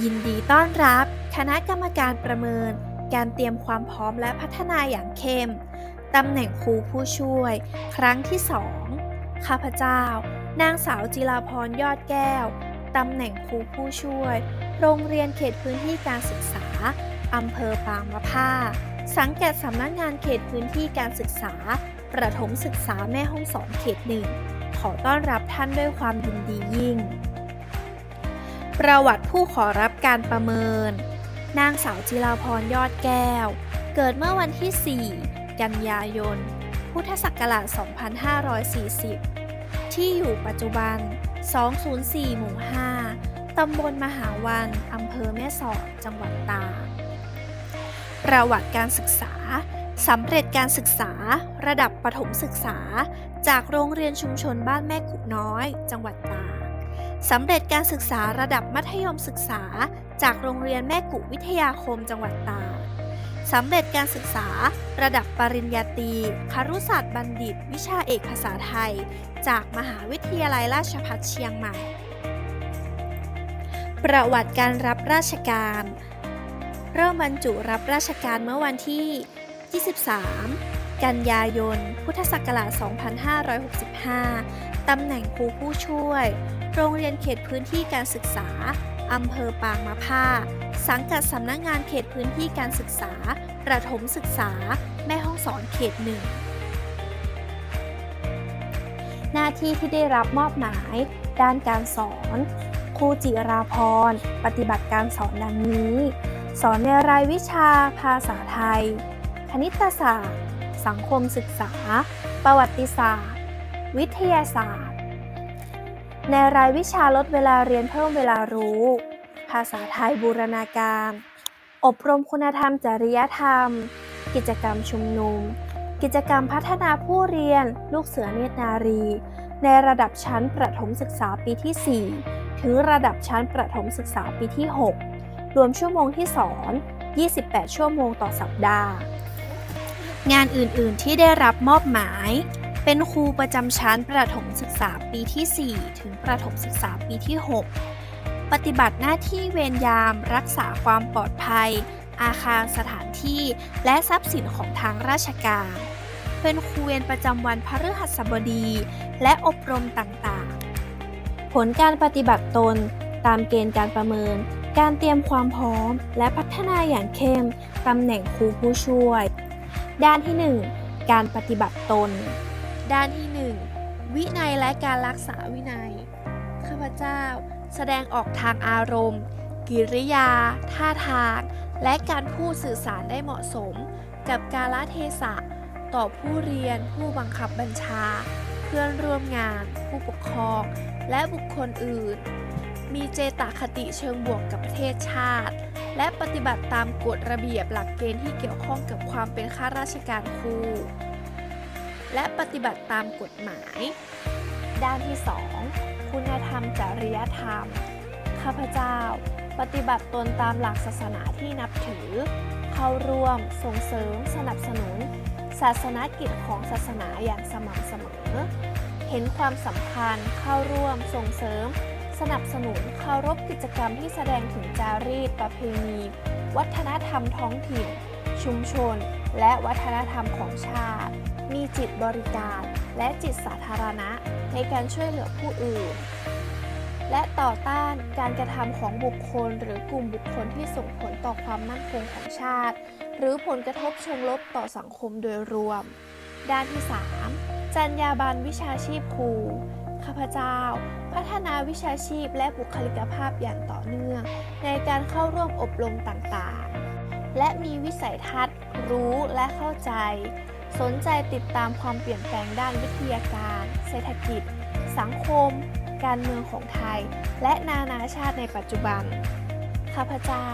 ยินดีต้อนรับ คณะกรรมการประเมิน การเตรียมความพร้อมและพัฒนาอย่างเข้ม ตำแหน่งครูผู้ช่วย ครั้งที่ 2 ข้าพเจ้า นางสาวจิราพรยอดแก้ว ตำแหน่งครูผู้ช่วย โรงเรียนเขตพื้นที่การศึกษา อำเภอปางมะผ้า สังกัดสำนักงานเขตพื้นที่การศึกษา ประถมศึกษาแม่ห้องสอนเขตหนึ่ง ขอต้อนรับท่านด้วยความยินดียิ่ง ประวัติผู้ขอรับการประเมิน นางสาวจิราพรยอดแก้ว เกิดเมื่อวันที่ 4 กันยายน พุทธศักราช 2540 ที่อยู่ปัจจุบัน 204 หมู่ 5 ตำบลมหาวันอำเภอแม่สอด จังหวัดตากประวัติการศึกษาสำเร็จการศึกษาระดับประถมศึกษา จากโรงเรียนชุมชนบ้านแม่กุน้อย จังหวัดตาก สำเร็จการศึกษาระดับมัธยมศึกษา จากโรงเรียนแม่กุวิทยาคมจังหวัดตากสำเร็จการศึกษาระดับปริญญาตรีครุศาสตร์บัณฑิต วิชาเอกภาษาไทย จากมหาวิทยาลัยราชภัฏเชียงใหม่ ประวัติการรับราชการ เริ่มบรรจุรับราชการเมื่อวันที่ 23 กันยายน พุทธศักราช 2565 ตำแหน่งครูผู้ช่วย โรงเรียนเขตพื้นที่การศึกษา อำเภอปางมะผ้า สังกัดสำนักงานเขตพื้นที่การศึกษา ประถมศึกษา แม่ห้องสอนเขตหนึ่ง หน้าที่ที่ได้รับมอบหมาย ด้านการสอน ครูจิราพร ปฏิบัติการสอนดังนี้ สอนในรายวิชาภาษาไทย คณิตศาสตร์ สังคมศึกษา ประวัติศาสตร์ วิทยาศาสตร์ ในรายวิชาลดเวลาเรียนเพิ่มเวลารู้ ภาษาไทยบูรณาการ อบรมคุณธรรมจริยธรรม กิจกรรมชุมนุม กิจกรรมพัฒนาผู้เรียน ลูกเสือเนตรนารี ในระดับชั้นประถมศึกษาปีที่ 4 ถึงระดับชั้นประถมศึกษาปีที่ 6 รวมชั่วโมงที่สอน 28 ชั่วโมงต่อสัปดาห์ งานอื่น ๆ ที่ได้รับมอบหมาย เป็นครูประจำชั้นประถมศึกษาปีที่ 4 ถึงประถมศึกษาปีที่ 6 ปฏิบัติหน้าที่เวรยาม รักษาความปลอดภัย อาคารสถานที่ และทรัพย์สินของทางราชการ เป็นครูเวรประจำวันพฤหัสบดี และอบรมต่างๆ ผลการปฏิบัติตน ตามเกณฑ์การประเมิน การเตรียมความพร้อม และพัฒนาอย่างเข้มตำแหน่งครูผู้ช่วย ด้านที่ 1 การปฏิบัติตน ด้านที่ 1 วินัยและการรักษาวินัย ข้าพเจ้าแสดงออกทางอารมณ์ กิริยา ท่าทาง และการพูดสื่อสารได้เหมาะสม กับกาลเทศะ ต่อผู้เรียนผู้บังคับบัญชา เพื่อนร่วมงาน ผู้ปกครอง และบุคคลอื่น มีเจตคติเชิงบวกกับประเทศชาติ และปฏิบัติตามกฎระเบียบหลักเกณฑ์ที่เกี่ยวข้องกับความเป็นข้าราชการครู และปฏิบัติตามกฎหมาย ด้านที่ 2 คุณธรรมจริยธรรม ข้าพเจ้า ปฏิบัติตนตามหลักศาสนาที่นับถือ เข้าร่วมส่งเสริมสนับสนุน ศาสนกิจของศาสนาอย่างสม่ำเสมอ เห็นความสำคัญเข้าร่วมส่งเสริม สนับสนุนเคารพกิจกรรมที่แสดงถึงจารีตประเพณี วัฒนธรรมท้องถิ่น ชุมชน และวัฒนธรรมของชาติ มีจิตบริการ และจิตสาธารณะในการช่วยเหลือผู้อื่น และต่อต้านการกระทำของบุคคลหรือกลุ่มบุคคลที่ส่งผลต่อความมั่นคงของชาติ หรือผลกระทบเชิงลบต่อสังคมโดยรวม ด้านที่ 3 จรรยาบรรณวิชาชีพครูข้าพเจ้า พัฒนาวิชาชีพและบุคลิกภาพอย่างต่อเนื่อง ในการเข้าร่วมอบรมต่างๆ และมีวิสัยทัศน์ รู้และเข้าใจ สนใจติดตามความเปลี่ยนแปลงด้านวิทยาการ เศรษฐกิจ สังคม การเมืองของไทย และนานาชาติในปัจจุบัน ข้าพเจ้า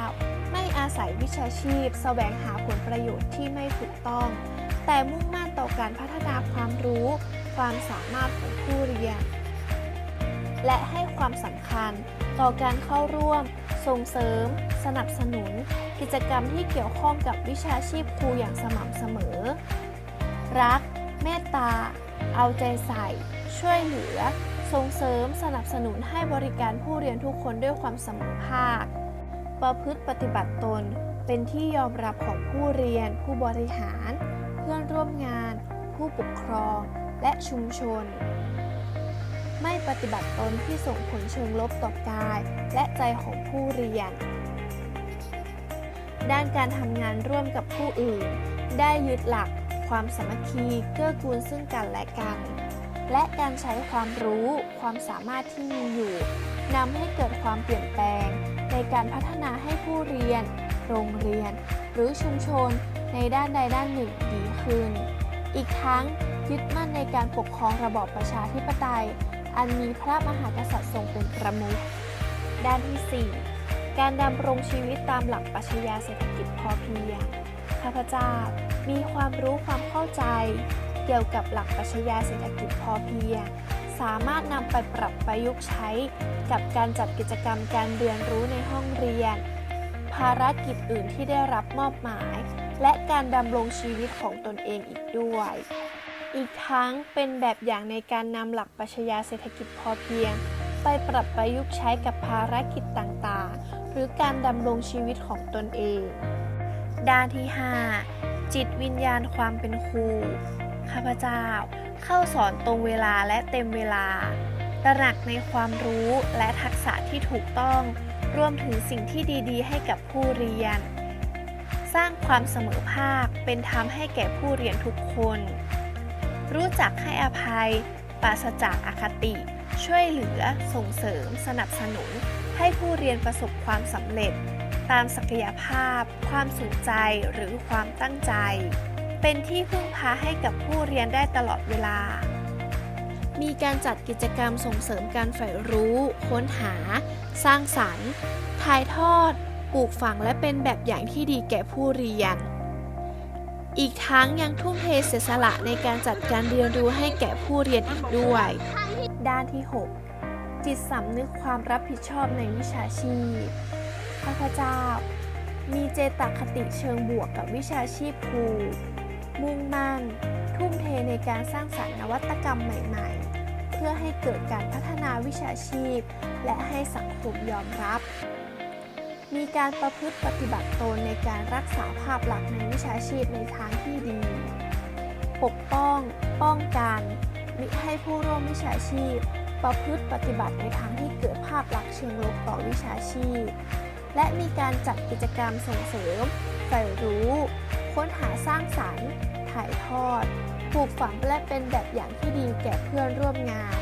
ไม่อาศัยวิชาชีพ แสวงหาผลประโยชน์ที่ไม่ถูกต้อง แต่มุ่งมั่นต่อการพัฒนาความรู้ ความสามารถของผู้เรียน และให้ความสำคัญต่อการเข้าร่วม ส่งเสริม สนับสนุน กิจกรรมที่เกี่ยวข้องกับวิชาชีพครูอย่างสม่ำเสมอ รัก เมตตา เอาใจใส่ ช่วยเหลือ ส่งเสริมสนับสนุนให้บริการผู้เรียนทุกคนด้วยความเสมอภาค ประพฤติปฏิบัติตน เป็นที่ยอมรับของผู้เรียน ผู้บริหาร เพื่อนร่วมงาน ผู้ปกครอง และชุมชน ไม่ปฏิบัติตนที่ส่งผลเชิงลบต่อกาย และใจของผู้เรียนด้านการทำงานร่วมกับผู้อื่น ได้ยึดหลัก ความสามัคคีเกื้อกูลซึ่งกันและกัน และการใช้ความรู้ความสามารถที่มีอยู่นำให้เกิดความเปลี่ยนแปลง ในการพัฒนาให้ผู้เรียน โรงเรียน หรือชุมชนในด้านใดด้านหนึ่งดีขึ้น อีกทั้งยึดมั่นในการปกครองระบอบประชาธิปไตย อันมีพระมหากษัตริย์ทรงเป็นประมุข ด้านที่ 4 การดำรงชีวิตตามหลักปรัชญาเศรษฐกิจพอเพียง ข้าพเจ้า มีความรู้ความเข้าใจ เกี่ยวกับหลักปรัชญาเศรษฐกิจพอเพียง สามารถนำไปปรับประยุกต์ใช้ กับการจัดกิจกรรมการเรียนรู้ในห้องเรียน ภารกิจอื่นที่ได้รับมอบหมาย และการดำรงชีวิตของตนเองอีกด้วย อีกทั้งเป็นแบบอย่างในการนำหลักปรัชญาเศรษฐกิจพอเพียง ไปปรับประยุกต์ใช้กับภารกิจต่างๆ หรือการดำรงชีวิตของตนเองด้านที่ 5 จิตวิญญาณความเป็นครู ข้าพเจ้าเข้าสอนตรงเวลาและเต็มเวลา ตระหนักในความรู้และทักษะที่ถูกต้อง รวมถึงสิ่งที่ดีๆ ให้กับผู้เรียน สร้างความเสมอภาคเป็นธรรมให้แก่ผู้เรียนทุกคน รู้จักให้อภัย ปราศจากอคติ ช่วยเหลือ ส่งเสริม สนับสนุน ให้ผู้เรียนประสบความสำเร็จ ตามศักยภาพ ความสนใจหรือความตั้งใจ เป็นที่พึ่งพาให้กับผู้เรียนได้ตลอดเวลา มีการจัดกิจกรรมส่งเสริมการใฝ่รู้ ค้นหา สร้างสรรค์ถ่ายทอด ปลูกฝังและเป็นแบบอย่างที่ดีแก่ผู้เรียน อีกทั้งยังทุ่มเทเสียสละในการจัดการเรียนรู้ให้แก่ผู้เรียนอีกด้วย ด้านที่ 6 จิตสำนึกความรับผิดชอบในวิชาชีพ ข้าพเจ้า มีเจตคติเชิงบวกกับวิชาชีพครู มุ่งมั่น ทุ่มเทในการสร้างสรรค์นวัตกรรมใหม่ๆ เพื่อให้เกิดการพัฒนาวิชาชีพ และให้สังคมยอมรับ มีการประพฤติปฏิบัติตนในการรักษาภาพลักษณ์ในวิชาชีพในทางที่ดี ปกป้อง ป้องกันมิให้ผู้ร่วมวิชาชีพประพฤติปฏิบัติในทางที่เกิดภาพลักษณ์เชิงลบต่อวิชาชีพ และมีการจัดกิจกรรมส่งเสริมใฝ่รู้ ค้นหาสร้างสรรค์ ถ่ายทอด ปลูกฝังและเป็นแบบอย่างที่ดีแก่เพื่อนร่วมงาน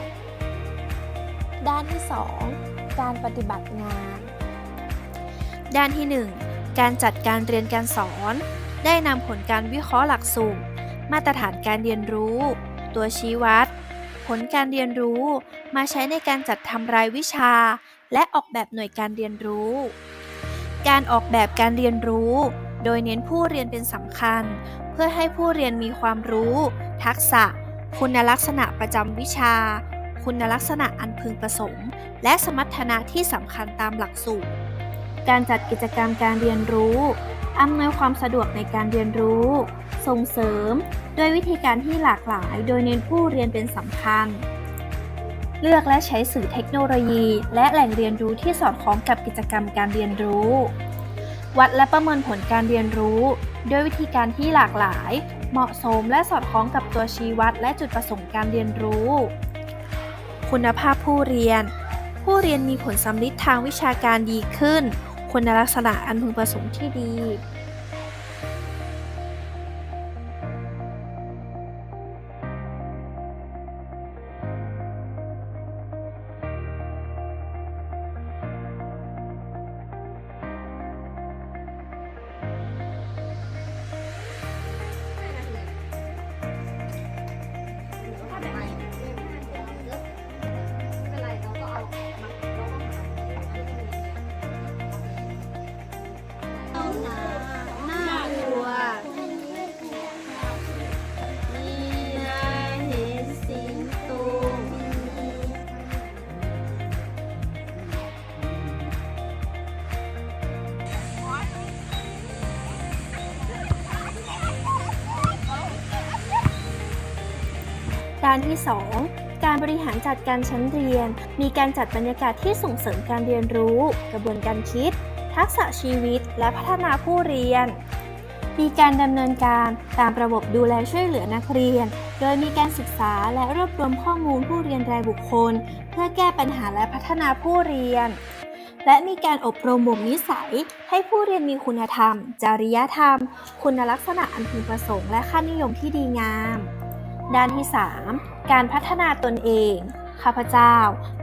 ด้านที่ 2 การปฏิบัติงาน ด้านที่ 1 การจัดการเรียนการสอน ได้นำผลการวิเคราะห์หลักสูตร มาตรฐานการเรียนรู้ ตัวชี้วัด ผลการเรียนรู้ มาใช้ในการจัดทำรายวิชาและออกแบบหน่วยการเรียนรู้ การออกแบบการเรียนรู้ โดยเน้นผู้เรียนเป็นสำคัญ เพื่อให้ผู้เรียนมีความรู้ ทักษะ คุณลักษณะประจำวิชา คุณลักษณะอันพึงประสงค์ และสมรรถนะที่สำคัญตามหลักสูตร การจัดกิจกรรมการเรียนรู้อำนวยความสะดวกในการเรียนรู้ ส่งเสริม ด้วยวิธีการที่หลากหลาย โดยเน้นผู้เรียนเป็นสำคัญ เลือกและใช้สื่อเทคโนโลยี และแหล่งเรียนรู้ที่สอดคล้องกับกิจกรรมการเรียนรู้ วัดและประเมินผลการเรียนรู้ ด้วยวิธีการที่หลากหลาย เหมาะสมและสอดคล้องกับตัวชี้วัดและจุดประสงค์การเรียนรู้ คุณภาพผู้เรียน ผู้เรียนมีผลสำลิดทางวิชาการดีขึ้น คุณลักษณะอันพึงประสงค์ที่ดี ด้านที่ 2 การบริหารจัดการชั้นเรียน มีการจัดบรรยากาศที่ส่งเสริมการเรียนรู้ กระบวนการคิด ทักษะชีวิต และพัฒนาผู้เรียน มีการดำเนินการตามระบบดูแลช่วยเหลือนักเรียน โดยมีการศึกษาและรวบรวมข้อมูลผู้เรียนรายบุคคล เพื่อแก้ปัญหาและพัฒนาผู้เรียนและมีการอบรมบ่มนิสัย ให้ผู้เรียนมีคุณธรรม จริยธรรม คุณลักษณะอันพึงประสงค์และค่านิยมที่ดีงาม ด้านที่ 3 การพัฒนาตนเอง ข้าพเจ้า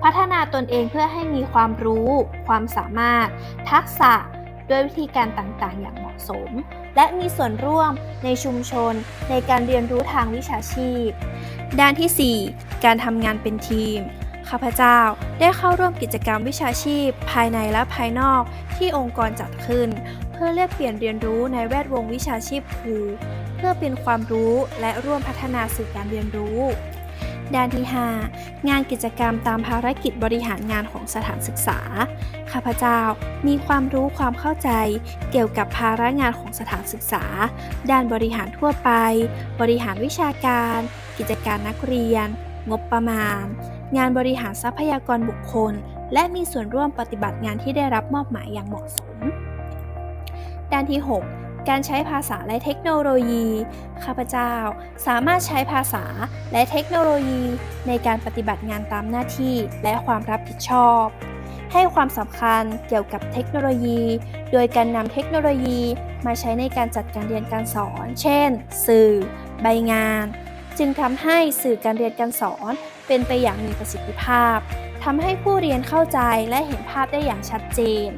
พัฒนาตนเองเพื่อให้มีความรู้ ความสามารถ ทักษะ ด้วยวิธีการต่างๆ อย่างเหมาะสม และมีส่วนร่วมในชุมชน ในการเรียนรู้ทางวิชาชีพ ด้านทีสี่4 การทำงานเป็นทีมข้าพเจ้าได้เข้าร่วมกิจกรรมวิชาชีพ ภายในและภายนอกที่องค์กรจัดขึ้น เพื่อแลกเปลี่ยนเรียนรู้ในแวดวงวิชาชีพครู พื่อเป็นความรู้และร่วมพัฒนาสื่อการเรียนรู้ด้านที่ 5 งานกิจกรรมตามภารกิจบริหารงานของสถานศึกษา ข้าพเจ้ามีความรู้ความเข้าใจ เกี่ยวกับภาระงานของสถานศึกษา ด้านบริหารทั่วไป บริหารวิชาการ กิจการนักเรียน งบประมาณ งานบริหารทรัพยากรบุคคล และมีส่วนร่วมปฏิบัติงานที่ได้รับมอบหมายอย่างเหมาะสม ด้านที่ 6 การใช้ภาษาและเทคโนโลยี ข้าพเจ้าสามารถใช้ภาษาและเทคโนโลยี ในการปฏิบัติงานตามหน้าที่และความรับผิดชอบ ให้ความสำคัญเกี่ยวกับเทคโนโลยี โดยการนำเทคโนโลยีมาใช้ในการจัดการเรียนการสอน เช่น สื่อ ใบงาน จึงทำให้สื่อการเรียนการสอน เป็นไปอย่างมีประสิทธิภาพทำให้ผู้เรียนเข้าใจและเห็นภาพได้อย่างชัดเจน